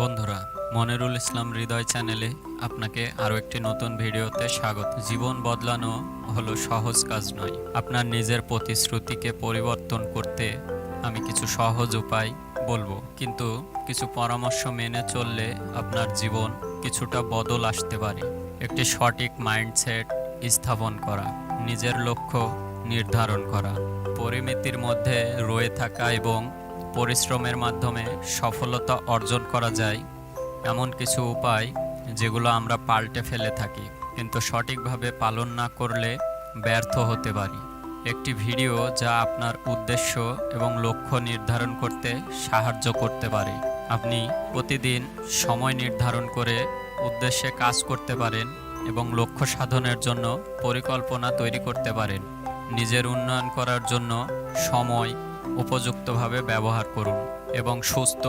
বন্ধুরা, মনিরুল ইসলাম হৃদয় চ্যানেলে আপনাকে আরও একটি নতুন ভিডিওতে স্বাগত। জীবন বদলানো হলো সহজ কাজ নয়। আপনার নিজের প্রতিশ্রুতিকে পরিবর্তন করতে আমি কিছু সহজ উপায় বলব। কিন্তু কিছু পরামর্শ মেনে চললে আপনার জীবন কিছুটা বদল আসতে পারে। একটি সঠিক মাইন্ডসেট স্থাপন করা, নিজের লক্ষ্য নির্ধারণ করা, পরিমিতির মধ্যে রয়ে থাকা এবং পরিশ্রমের মাধ্যমে সফলতা অর্জন করা যায়, এমন কিছু উপায় যেগুলো আমরা পাল্টে ফেলে থাকি, কিন্তু সঠিকভাবে পালন না করলে ব্যর্থ হতে পারি। একটি ভিডিও যা আপনার উদ্দেশ্য এবং লক্ষ্য নির্ধারণ করতে সাহায্য করতে পারে। আপনি প্রতিদিন সময় নির্ধারণ করে উদ্দেশ্যে কাজ করতে পারেন এবং লক্ষ্য সাধনের জন্য পরিকল্পনা তৈরি করতে পারেন। নিজের উন্নয়ন করার জন্য সময় উপযুক্তভাবে ব্যবহার করুন এবং সুস্থ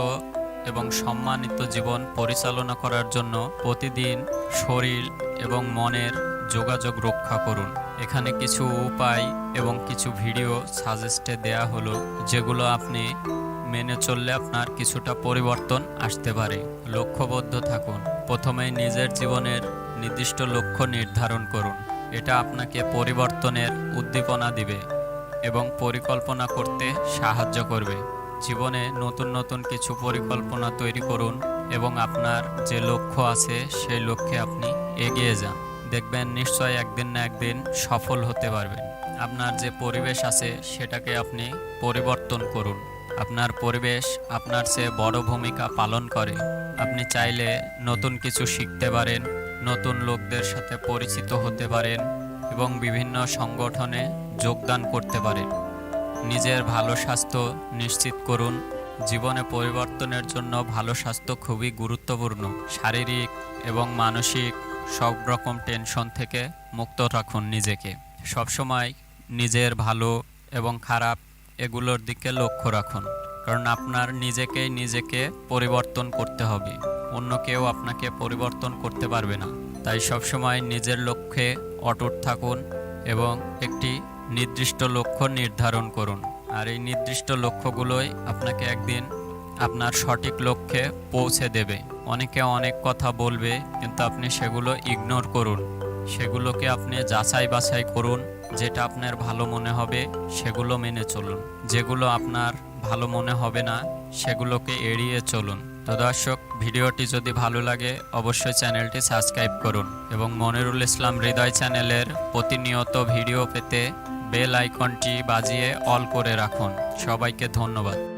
এবং সম্মানিত জীবন পরিচালনা করার জন্য প্রতিদিন শরীর এবং মনের যোগাযোগ রক্ষা করুন। এখানে কিছু উপায় এবং কিছু ভিডিও সাজেস্টে দেয়া হলো, যেগুলো আপনি মেনে চললে আপনার কিছুটা পরিবর্তন আসতে পারে। লক্ষ্যবদ্ধ থাকুন। প্রথমেই নিজের জীবনের নির্দিষ্ট লক্ষ্য নির্ধারণ করুন। এটা আপনাকে পরিবর্তনের উদ্দীপনা দিবে। এবং পরিকল্পনা করতে সাহায্য করবে। জীবনে নতুন নতুন কিছু পরিকল্পনা তৈরি করুন এবং আপনার যে লক্ষ্য আছে সেই লক্ষ্যে আপনি এগিয়ে যান। দেখবেন নিশ্চয় একদিন না একদিন সফল হতে পারবেন। আপনার যে পরিবেশ আছে সেটাকে আপনি পরিবর্তন করুন। আপনার পরিবেশ আপনার চেয়ে বড় ভূমিকা পালন করে। আপনি চাইলে নতুন কিছু শিখতে পারেন, নতুন লোকদের সাথে পরিচিত হতে পারেন এবং বিভিন্ন সংগঠনে যোগদান করতে পারেন নিজের ভালো স্বাস্থ্য নিশ্চিত করুন। জীবনে পরিবর্তনের জন্য ভালো স্বাস্থ্য খুবই গুরুত্বপূর্ণ। শারীরিক এবং মানসিক সব রকম টেনশন থেকে মুক্ত রাখুন নিজেকে। সবসময় নিজের ভালো এবং খারাপ এগুলোর দিকে লক্ষ্য রাখুন। কারণ আপনার নিজেকেই নিজেকে পরিবর্তন করতে হবে। অন্য কেউ আপনাকে পরিবর্তন করতে পারবে না। তাই সবসময় নিজের লক্ষ্যে অটুট থাকুন এবং একটি নির্দিষ্ট লক্ষ্য নির্ধারণ করুন। আর এই নির্দিষ্ট লক্ষ্যগুলোই আপনাকে একদিন আপনার সঠিক লক্ষ্যে পৌঁছে দেবে। অনেকে অনেক কথা বলবে, কিন্তু আপনি সেগুলো ইগনোর করুন। সেগুলোকে আপনি যাচাই বাছাই করুন, যেটা আপনার ভালো মনে হবে, সেগুলো মেনে চলুন। যেগুলো আপনার ভালো মনে হবে না, সেগুলোকে এড়িয়ে চলুন। তো দর্শক, ভিডিওটি যদি ভালো লাগে, অবশ্যই চ্যানেলটি সাবস্ক্রাইব করুন। এবং মনিরুল ইসলাম হৃদয় চ্যানেলের প্রতিনিয়ত ভিডিও পেতে বেল আইকনটি বাজিয়ে অল করে রাখুন। সবাইকে ধন্যবাদ।